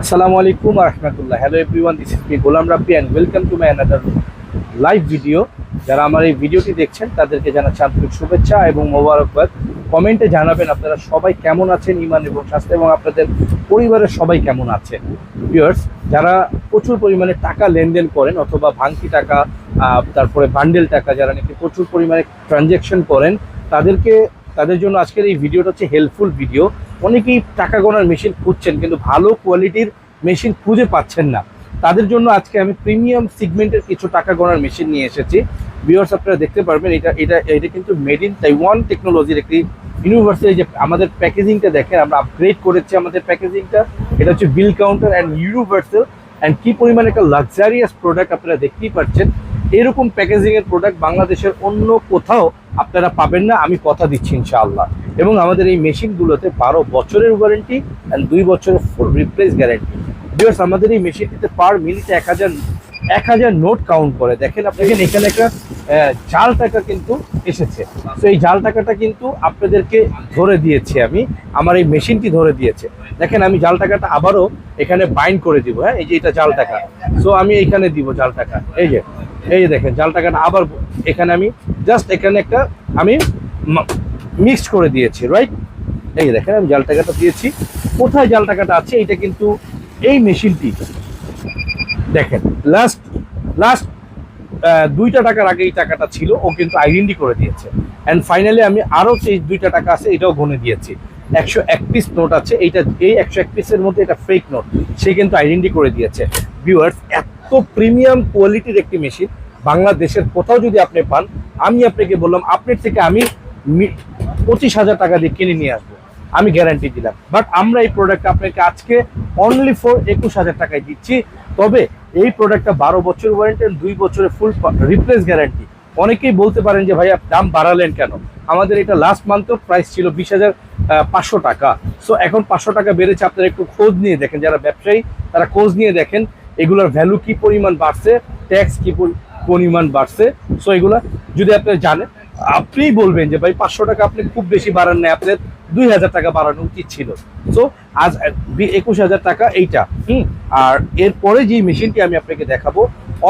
আসসালামু আলাইকুম রহমতুল্লাহ। Hello everyone this is me Golam Rabbi and welcome to my another live video যারা আমার এই ভিডিওটি দেখছেন, তাদেরকে জানাচ্ছি আন্তরিক শুভেচ্ছা এবং মোবারকবাদ। কমেন্টে জানাবেন আপনারা সবাই কেমন আছেন ইমান এবং স্বাস্থ্য এবং আপনাদের পরিবারের সবাই কেমন আছেন। ভিউয়ার্স যারা প্রচুর পরিমাণে টাকা লেনদেন করেন অথবা ভাঙতি টাকা তারপরে বান্ডেল টাকা, যারা নাকি প্রচুর পরিমাণে ট্রানজ্যাকশন করেন, তাদেরকে তাদের জন্য আজকের এই ভিডিওটা হচ্ছে হেল্পফুল ভিডিও অনেকেই টাকা গোনার মেশিন খুঁজছেন, কিন্তু ভালো কোয়ালিটির মেশিন খুঁজে পাচ্ছেন না। তাদের জন্য আজকে আমি প্রিমিয়াম সিগমেন্টের কিছু টাকা গোনার মেশিন নিয়ে এসেছি। ভিউয়ার্স আপনারা দেখতে পারবেন, এটা এটা এটা কিন্তু মেড ইন তাইওয়ান টেকনোলজির একটি ইউনিভার্সাল যে আমাদের প্যাকেজিংটা দেখেন, আমরা আপগ্রেড করেছি আমাদের প্যাকেজিংটা এটা হচ্ছে bill counter and universal and কি পরিমাণে একটা লাক্সারিয়াস প্রোডাক্ট আপনারা দেখতেই পাচ্ছেন এরকম প্যাকেজিং এর প্রোডাক্ট বাংলাদেশের অন্য কোথাও আপনারা পাবেন না, আমি কথা দিচ্ছি ইনশাআল্লাহ। এবং আমাদের এই মেশিনগুলোতে বারো বছরের ওয়ারেন্টি অ্যান্ড দুই বছরের ফুল রিপ্লেস গ্যারেন্টি বিকজ আমাদের এই মেশিনটিতে পার মিনিটে এক হাজার এক হাজার নোট কাউন্ট করে। দেখেন আপনি দেখেন, এখানে একটা জাল টাকা কিন্তু এসেছে। তো এই জাল টাকাটা কিন্তু আপনাদেরকে ধরে দিয়েছি আমি। আমার এই মেশিনটি ধরে দিয়েছে। দেখেন, আমি জাল টাকাটা আবারও এখানে বাইন্ড করে দিব হ্যাঁ? এই যে এটা জাল টাকা। সো আমি এখানে দিব জাল টাকা। এই যে এই দেখেন জাল টাকাটা আবার এখানে আমি জাস্ট এখানে একটা আমি মিক্সড করে দিয়েছি রাইট এই দেখেন, আমি জাল টাকাটা দিয়েছি। কোথায় জাল টাকাটা আছে? এটা কিন্তু এই মেশিনটি। দেখেন লাস্ট লাস্ট দুইটা টাকার আগে এই টাকাটা ছিল, ও কিন্তু আইডেন্টি করে দিয়েছে। অ্যান্ড ফাইনালি আমি আরও সেই দুইটা টাকা আছে, এটাও গুনে দিয়েছি। একশো এক পিস নোট আছে, এইটা, এই একশো এক পিসের মধ্যে এটা ফেক নোট সে কিন্তু আইডেন্টি করে দিয়েছে। ভিউয়ার্স এত প্রিমিয়াম কোয়ালিটির একটি মেশিন বাংলাদেশের কোথাও যদি আপনি পান, আমি আপনাকে বললাম, আপনার থেকে আমি পঁচিশ হাজার টাকা দিয়ে কিনে নিয়ে আসব। আমি গ্যারান্টি দিলাম। বাট আমরা এই প্রোডাক্ট আপনাকে আজকে অনলি ফর একুশ হাজার টাকায় দিচ্ছি। তবে এই প্রোডাক্টটা বারো বছর ওয়ারেন্টি দুই বছরের ফুল রিপ্লেস গ্যারান্টি অনেকেই বলতে পারেন যে, ভাইয়া, দাম বাড়ালেন কেন? আমাদের এটা লাস্ট মান্থ প্রাইস ছিল বিশ হাজার পাঁচশো টাকা। সো এখন পাঁচশো টাকা বেড়েছে। আপনারা একটু খোঁজ নিয়ে দেখেন। যারা ব্যবসায়ী, তারা খোঁজ নিয়ে দেখেন এগুলোর ভ্যালু কি পরিমাণ বাড়ছে ট্যাক্স কি পরিমাণ বাড়ছে? সো এগুলা যদি আপনি জানেন, আপনিই বলবেন যে, ভাই, পাঁচশো টাকা আপনি খুব বেশি বাড়ান না আপনার দুই হাজার টাকা বাড়ানো উচিত ছিল। সো আজ একুশ হাজার টাকা এইটা, হুম? আর এরপরে যে মেশিনটি আমি আপনাকে দেখাবো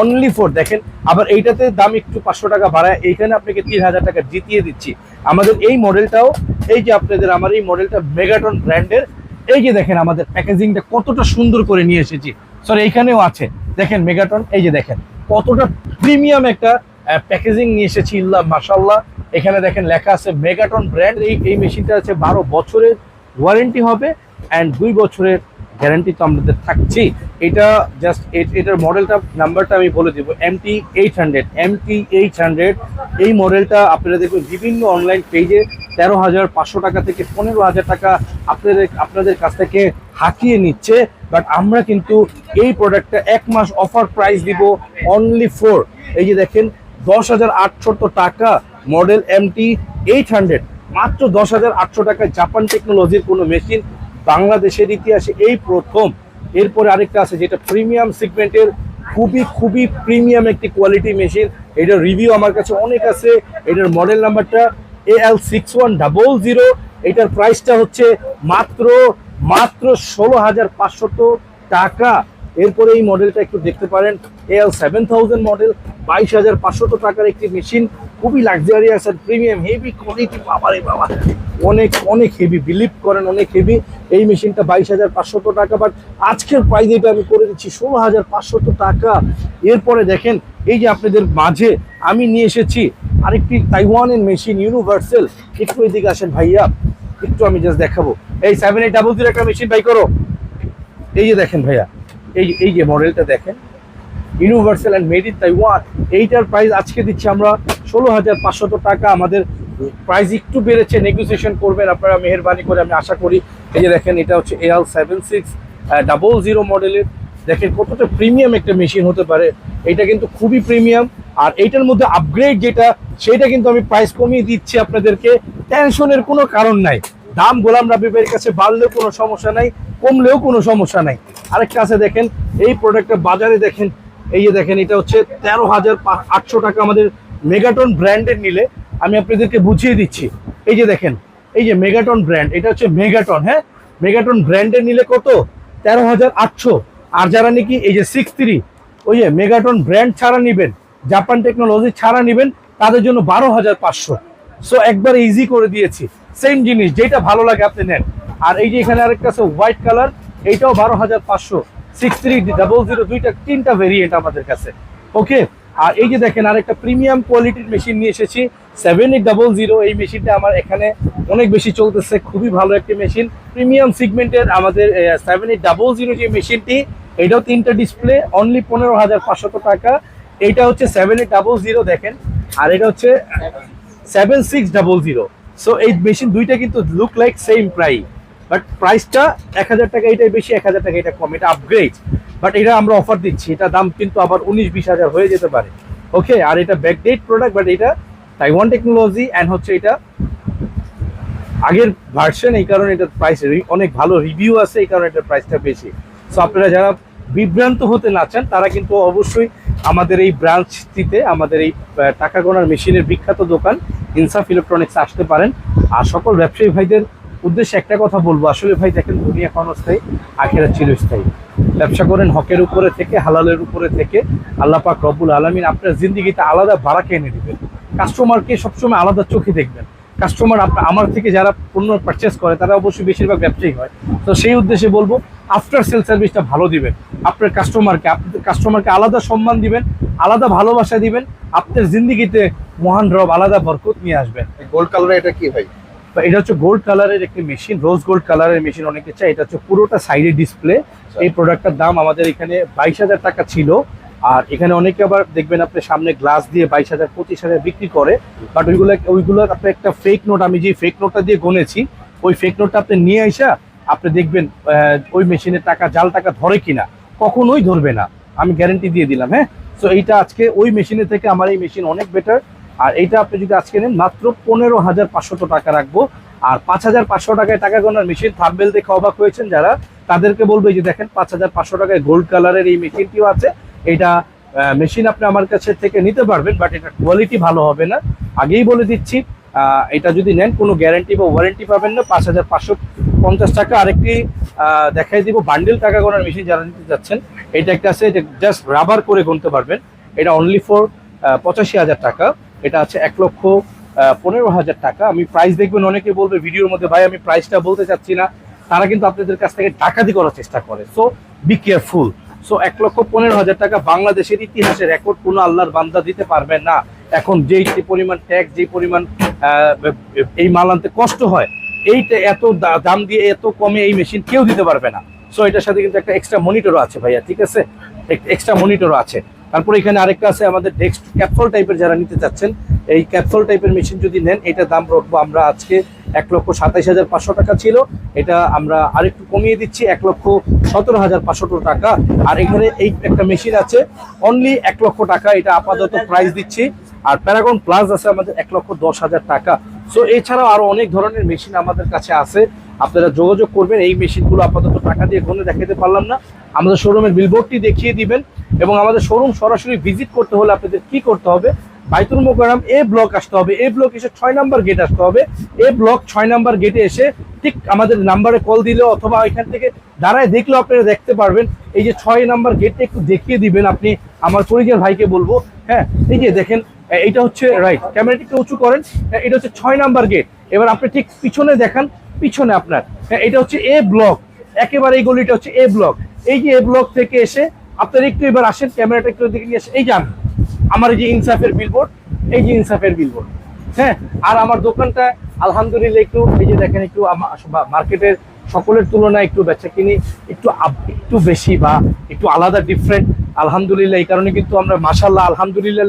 অনলি ফর দেখেন, আবার এইটাতে দাম একটু পাঁচশো টাকা বাড়ায়, এইখানে আপনাকে তিন হাজার টাকা জিতিয়ে দিচ্ছি। আমাদের এই মডেলটাও এই যে আপনাদের আমার এই মডেলটা মেগাটন ব্র্যান্ডের এই যে দেখেন আমাদের প্যাকেজিংটা কতটা সুন্দর করে নিয়ে এসেছি। সরি এইখানেও আছে। দেখেন মেগাটন এই যে দেখেন, কতটা প্রিমিয়াম একটা প্যাকেজিং নিয়ে এসেছি, ইল্লা মাসাল্লাহ এখানে দেখেন লেখা আছে মেগাটন ব্র্যান্ড এই এই মেশিনটা আছে বারো বছরের ওয়ারেন্টি হবে অ্যান্ড দুই বছরের গ্যারান্টি তো আমাদের থাকছি। এটা জাস্ট এটার মডেলটা নাম্বারটা আমি বলে দেবো MT eight hundred MT eight hundred এই মডেলটা আপনারা দেখবেন বিভিন্ন অনলাইন পেজে তেরো হাজার পাঁচশো টাকা থেকে পনেরো হাজার টাকা আপনাদের আপনাদের কাছ থেকে হাঁকিয়ে নিচ্ছে বাট আমরা কিন্তু এই প্রোডাক্টটা এক মাস অফার প্রাইস দিব অনলি ফোর এই যে দেখেন, দশ হাজার আটশো টাকা মডেল এমটি এইট হান্ড্রেড মাত্র দশ হাজার আটশো টাকা জাপান টেকনোলজির কোনো মেশিন বাংলাদেশের ইতিহাসে এই প্রথম। এরপরে আরেকটা আছে যেটা প্রিমিয়াম সিগমেন্টের খুবই খুবই প্রিমিয়াম একটি কোয়ালিটি মেশিন এটার রিভিউ আমার কাছে অনেক আছে। এটার মডেল নাম্বারটা A L six one double zero এটার প্রাইসটা হচ্ছে মাত্র মাত্র ষোলো হাজার পাঁচশত টাকা। এরপরে এই মডেলটা একটু দেখতে পারেন। এল সেভেন থাউজেন্ড মডেল বাইশ হাজার পাঁচশত টাকার একটি মেশিন খুবই লাক্সারিয়াস আর প্রিমিয়াম হেভি কোয়ালিটি বাবা রে বাবা। অনেক অনেক হেভি বিলিভ করেন, অনেক হেভি এই মেশিনটা বাইশ হাজার পাঁচশত টাকা বাট আজকের প্রাইস এটা আমি করে দিচ্ছি ষোলো হাজার পাঁচশত টাকা। এরপরে দেখেন, এই যে আপনাদের মাঝে আমি নিয়ে এসেছি আরেকটি তাইওয়ানের মেশিন ইউনিভার্সাল একটু এদিকে আসেন ভাইয়া, একটু আমি জাস্ট দেখাবো। এই সেভেন এইট ডাবল জিরো একটা মেশিন বাই করো। এই যে দেখেন ভাইয়া, এই এই যে মডেলটা দেখেন। Universal and made in Taiwan এইটার প্রাইস আজকে দিচ্ছি আমরা ষোলো হাজার পাঁচশত টাকা। আমাদের প্রাইস একটু বেড়েছে নেগোসিয়েশন করবেন, আপনারা মেহরবানি করে আমি আশা করি। এই যে দেখেন, এটা হচ্ছে L seven six double zero মডেলের দেখেন কতটা প্রিমিয়াম একটা মেশিন হতে পারে। এটা কিন্তু খুবই প্রিমিয়াম আর এইটার মধ্যে আপগ্রেড যেটা, সেটা কিন্তু আমি প্রাইস কমিয়ে দিচ্ছি আপনাদেরকে। টেনশনের কোনো কারণ নাই। দাম গোলাম রাবিবের কাছে বাড়লেও কোনো সমস্যা নাই, কমলেও কোনো সমস্যা নাই। আরেকটা আছে দেখেন, এই প্রোডাক্টটা বাজারে দেখেন, এই যে দেখেন, এটা হচ্ছে তেরো হাজার আটশো টাকা আমাদের মেগাটন ব্র্যান্ডের নিলে, আমি আপনাদেরকে বুঝিয়ে দিচ্ছি। এই যে দেখেন, এই যে মেগাটন ব্র্যান্ড এটা হচ্ছে মেগাটন হ্যাঁ? মেগাটন ব্র্যান্ডের নিলে কত? তেরো হাজার আটশো। আর যারা নাকি এই যে সিক্স থ্রি ওই যে মেগাটন ব্র্যান্ড ছাড়া নেবেন জাপান টেকনোলজি ছাড়া নেবেন, তাদের জন্য বারো হাজার পাঁচশো। সো একবার ইজি করে দিয়েছি। সেম জিনিস যেটা ভালো লাগে আপনি নেন। আর এই যে এখানে আরেকটা আছে, হোয়াইট কালার, এইটাও বারো হাজার পাঁচশো। সিক্স থ্রি ডাবল জিরো দুইটা, তিনটা ভেরিয়েন্ট আমাদের কাছে। ওকে আর এই যে দেখেন, আরেকটা প্রিমিয়াম কোয়ালিটির মেশিন নিয়ে এসেছি। সেভেন এইট ডাবল জিরো এই মেশিনটা আমার এখানে অনেক বেশি চলতেছে। খুবই ভালো একটি মেশিন প্রিমিয়াম সিগমেন্টের আমাদের সেভেন এইট ডাবল জিরো যে মেশিনটি এটাও তিনটা ডিসপ্লে অনলি পনেরো হাজার পাঁচশত টাকা। এটা হচ্ছে সেভেন এইট ডাবল জিরো দেখেন। আর এটা হচ্ছে seven six double zero so এই মেশিন দুইটা কিন্তু look like same price but প্রাইসটা এক হাজার টাকা, এটাই বেশি, এক হাজার টাকা, এটা কম, এটা আপগ্রেড বাট এটা আমরা অফার দিচ্ছি। এটা দাম কিন্তু আবার উনিশ বিশ হাজার হয়ে যেতে পারে। ওকে আর এটা ব্যাকডেট প্রোডাক্ট বাট এটা তাইওয়ান টেকনোলজি অ্যান্ড হচ্ছে এটা আগের ভার্সন এই কারণে এটার প্রাইস অনেক ভালো রিভিউ আছে, এই কারণে এটার প্রাইসটা বেশি। সো আপনারা যারা বিভ্রান্ত হতে না চান, তারা কিন্তু অবশ্যই আমাদের এই ব্রাঞ্চটিতে আমাদের এই টাকা গোনার মেশিনের বিখ্যাত দোকান ইনসাফ ইলেকট্রনিক্স আসতে পারেন। আর সকল ব্যবসায়ী ভাইদের উদ্দেশ্যে একটা কথা বলব। আসলে ভাই, দেখেন দুনিয়া ক্ষণস্থায়ী আখেরা চিরস্থায়ী। ব্যবসা করেন হকের উপরে থেকে, হালালের উপরে থেকে। আল্লাহ পাক রব্বুল আলমিন আপনার জিন্দিগিতে আলাদা ভাড়াকে এনে দিবেন। কাস্টমারকে সবসময় আলাদা চোখে দেখবেন। কাস্টমার আমার থেকে যারা পণ্য পারচেস করে তারা অবশ্যই বেশিরভাগ ব্যবসায়ী হয়। তো সেই উদ্দেশ্যে বলব আফটার সেল সার্ভিসটা ভালো দিবেন। আপনার কাস্টমারকে আপনার কাস্টমারকে আলাদা সম্মান দিবেন আলাদা ভালোবাসা দিবেন আপনার জিন্দিগিতে মহান রব আলাদা বরকত নিয়ে আসবেন। গোল্ড কালার এটা কি ভাই? এটা হচ্ছে গোল্ড কালারের একটি মেশিন রোজ গোল্ড কালারের মেশিন অনেকে চাই এটা হচ্ছে পুরোটা সাইডে ডিসপ্লে এই প্রোডাক্টটার দাম আমাদের এখানে বাইশ হাজার টাকা ছিল। আর এখানে অনেকে আবার দেখবেন আপনি সামনে গ্লাস দিয়ে বাইশ হাজার, পঁচিশ হাজার বিক্রি করে বাট ওইগুলো ওইগুলো আপনি একটা ফেক নোট আমি যে ফেক নোটটা দিয়ে গনেছি ওই ফেক নোটটা আপনি নিয়ে আইসা আপনি দেখবেন ওই মেশিনে টাকা, জাল টাকা ধরে কিনা, কখনোই ধরবে না। আমি গ্যারেন্টি দিয়ে দিলাম হ্যাঁ? সো এইটা আজকে ওই মেশিনের থেকে আমার এই মেশিন অনেক বেটার আর এইটা আপনি যদি আজকে নেন, মাত্র পনেরো হাজার পাঁচশত টাকা রাখব। আর পাঁচ হাজার পাঁচশো টাকায় টাকা গোনার মেশিন থাম্বেল দেখে অবাক হয়েছেন যারা, তাদেরকে বলবে যে দেখেন, পাঁচ হাজার পাঁচশো টাকায় গোল্ড কালারের এই মেশিনটিও আছে। এটা মেশিন আপনি আমার কাছে থেকে নিতে পারবেন বাট এটা কোয়ালিটি ভালো হবে না। আগেই বলে দিচ্ছি এটা যদি নেন, কোনো গ্যারান্টি বা ওয়ারেন্টি পাবেন না, পাঁচ হাজার পাঁচশো পঞ্চাশ টাকা। আরেকটি দেখাই দিব বান্ডেল টাকা গোনার মেশিন যারা নিতে যাচ্ছেন, এটা একটা আছে, এটা জাস্ট রাবার করে গুনতে পারবেন। এটা অনলি ফর পঁচাশি হাজার টাকা। এটা আছে এক লক্ষ পনেরো হাজার টাকা। আমি প্রাইস দেখবেন, অনেকে বলবে, ভিডিওর মধ্যে ভাই, আমি প্রাইসটা বলতে চাচ্ছি না। তারা কিন্তু আপনাদের কাছ থেকে ডাকাতি করার চেষ্টা করে। সো বি কেয়ারফুল সো এক লক্ষ পনেরো হাজার টাকা বাংলাদেশের ইতিহাসে রেকর্ড কোনো আল্লাহর বান্দা দিতে পারবেন না। এখন যেই যে পরিমাণ ট্যাক্স যে পরিমাণ এই মাল আনতে কষ্ট হয়, এইটা এত দাম দিয়ে এত কমে এই মেশিন কেউ দিতে পারবে না। সো এটার সাথে কিন্তু একটা এক্সট্রা মনিটরও আছে ভাইয়া, ঠিক আছে? এক্সট্রা মনিটরও আছে। তারপরে এখানে আরেকটা আছে আমাদের ডেস্ক ক্যাপসুল টাইপের যারা নিতে চাচ্ছেন এই ক্যাপসুল টাইপের মেশিন যদি নেন, এটা দাম রাখব আমরা আজকে এক লক্ষ সাতাইশ হাজার পাঁচশো টাকা ছিল। এটা আমরা আরেকটু কমিয়ে দিচ্ছি, এক লক্ষ সতেরো হাজার পাঁচশো টাকা। আর এখানে এই একটা মেশিন আছে অনলি এক লক্ষ টাকা, এটা আপাতত প্রাইস দিচ্ছি। আর প্যারাগন প্লাস আছে আমাদের এক লক্ষ দশ হাজার টাকা। সো এছাড়াও আরও অনেক ধরনের মেশিন আমাদের কাছে আছে। আপনারা যোগাযোগ করবেন, এই মেশিনগুলো আপাতত টাকা দিয়ে কোনো দেখাতে পারলাম না। আমাদের শোরুমের বিলবোর্ডটি দেখিয়ে দিবেন। এবং আমাদের শোরুম সরাসরি ভিজিট করতে হলে আপনাদের কি করতে হবে? বাইতুল মোকারাম এ ব্লক আসতে হবে। এ ব্লক এসে ছয় নাম্বার গেট আসতে হবে। এ ব্লক ছয় নাম্বার গেটে এসে ঠিক আমাদের নাম্বারে কল দিলে অথবা এখান থেকে দাঁড়ায় দেখলেও আপনারা দেখতে পারবেন। এই যে ছয় নাম্বার গেটটা একটু দেখিয়ে দিবেন আপনি। আমার পরিচয় ভাইকে বলব। হ্যাঁ এই যে দেখেন এ- এইটা হচ্ছে রাইট ক্যামেরাটি একটু উঁচু করেন। হ্যাঁ, এটা হচ্ছে ছয় নাম্বার গেট এবার আপনি ঠিক পিছনে দেখান পিছনে আপনার। হ্যাঁ এটা হচ্ছে এ ব্লক। একেবারে এই গলিটা হচ্ছে এ ব্লক। এই যে এ ব্লক থেকে এসে আপনার একটু এবার আসেন ক্যামেরাটা একটু দিকে নিয়ে আসেন। এই যান। আমার এই যে ইনসাফের বিলবোর্ড এই যে ইনসাফের বিলবোর্ড হ্যাঁ? আর আমার দোকানটা, আলহামদুলিল্লাহ একটু, এই যে দেখেন একটু মার্কেটের সকলের তুলনায় একটু বেচা কিনি, একটু একটু বেশি বা একটু আলাদা ডিফারেন্ট আলহামদুলিল্লাহ, এই কারণে কিন্তু আমরা মাসাল্লাহ আলহামদুলিল্লাহ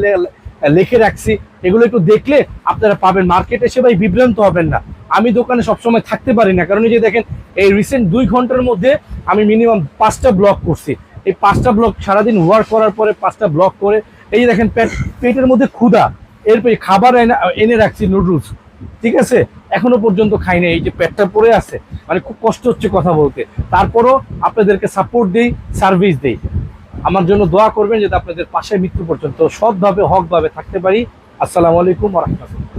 লিখে রাখছি। এগুলো একটু দেখলে আপনারা পাবেন। মার্কেটে এসে ভাই বিভ্রান্ত হবেন না। আমি দোকানে সবসময় থাকতে পারি না। কারণ এই যে দেখেন, এই রিসেন্ট দুই ঘণ্টার মধ্যে আমি মিনিমাম পাঁচটা ব্লক করছি। এই পাঁচটা ব্লক সারাদিন ওয়ার্ক করার পরে পাঁচটা ব্লক করে এই দেখেন, পেট পেটের মধ্যে ক্ষুধা, এরপরে খাবার এনে রাখছি নুডলস ঠিক আছে? এখনও পর্যন্ত খাই না এই যে পেটটা পরে আছে মানে খুব কষ্ট হচ্ছে কথা বলতে। তারপরও আপনাদেরকে সাপোর্ট দিই সার্ভিস দিই। আমার জন্য দোয়া করবেন যাতে আপনাদের পাশে মৃত্যু পর্যন্ত সৎভাবে, হকভাবে থাকতে পারি। আসসালামু আলাইকুম রহমতুল্লাহ।